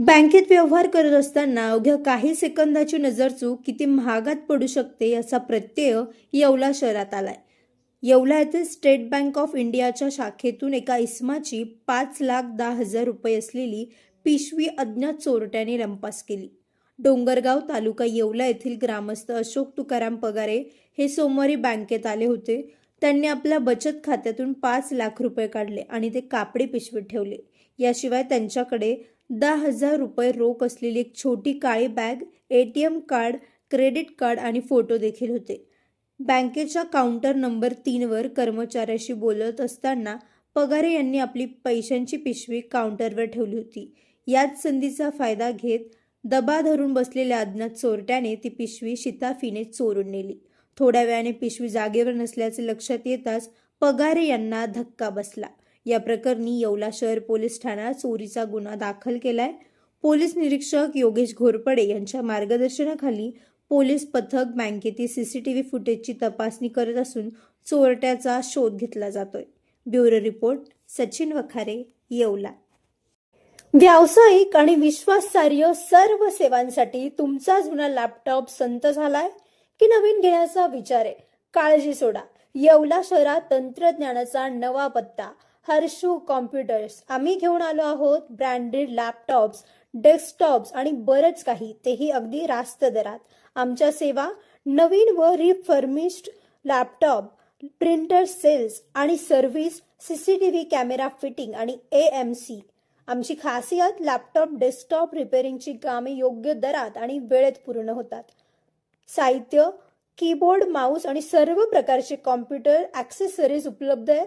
बँकेत व्यवहार करत असताना अवघ्या काही सेकंदाची नजरचूक किती महागात पडू शकते याचा प्रत्यय येवला शहरात आलाय. येवला येथे स्टेट बँक ऑफ इंडियाच्या शाखेतून एका इस्माची पाच लाख दहा हजार रुपये असलेली पिशवी अज्ञात चोरट्याने रंपास केली. डोंगरगाव तालुका येवला येथील ग्रामस्थ अशोक तुकाराम पगारे हे सोमवारी बँकेत आले होते. त्यांनी आपल्या बचत खात्यातून पाच लाख रुपये काढले आणि ते कापडी पिशवीत ठेवले. याशिवाय त्यांच्याकडे दहा हजार रुपये रोख असलेली एक छोटी काळी bag A T M card credit card आणि फोटो देखील होते. बँकेच्या काउंटर नंबर तीनवर कर्मचाऱ्याशी बोलत असताना पगारे यांनी आपली पैशांची पिशवी काउंटरवर ठेवली होती. याच संधीचा फायदा घेत दबा धरून बसलेल्या अज्ञात चोरट्याने ती पिशवी शिताफीने चोरून नेली. थोड्या वेळाने पिशवी जागेवर नसल्याचे लक्षात येताच पगारे यांना धक्का बसला. या प्रकरणी येवला शहर पोलीस ठाण्यात चोरीचा गुन्हा दाखल केलाय. पोलीस निरीक्षक योगेश घोरपडे यांच्या मार्गदर्शनाखाली पोलीस पथक बँकेतील सीसीटीव्ही फुटेजची तपासणी करत असून चोरट्याचा शोध घेतला जातोय. Bureau report Sachin Wakhare Yeola. व्यावसायिक आणि विश्वासार्ह सर्व सेवांसाठी तुमचा जुना लॅपटॉप संत झालाय? की नवीन घेण्याचा विचार आहे? काळजी सोडा. येवला शहरात तंत्रज्ञानाचा नवा पत्ता. हर्षू कॉम्प्युटर्स. आम्ही घेऊन आलो आहोत ब्रँडेड लॅपटॉप्स डेस्कटॉप्स आणि बरंच काही. तेही अगदी रास्त दरात. आमच्या सेवा नवीन व रिफर्मिश्ड लॅपटॉप प्रिंटर सेल्स आणि service C C T V camera fitting आणि ए एम सी आमची खासियत लॅपटॉप डेस्कटॉप रिपेअरिंगची कामे योग्य दरात आणि वेळेत पूर्ण होतात. साहित्य कीबोर्ड माऊस आणि सर्व प्रकारचे कॉम्प्युटर ॲक्सेसरीज उपलब्ध आहे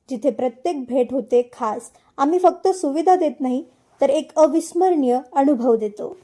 जिथे प्रत्येक भेट होते खास. आम्ही फक्त सुविधा देत नाही तर एक अविस्मरणीय अनुभव देतो.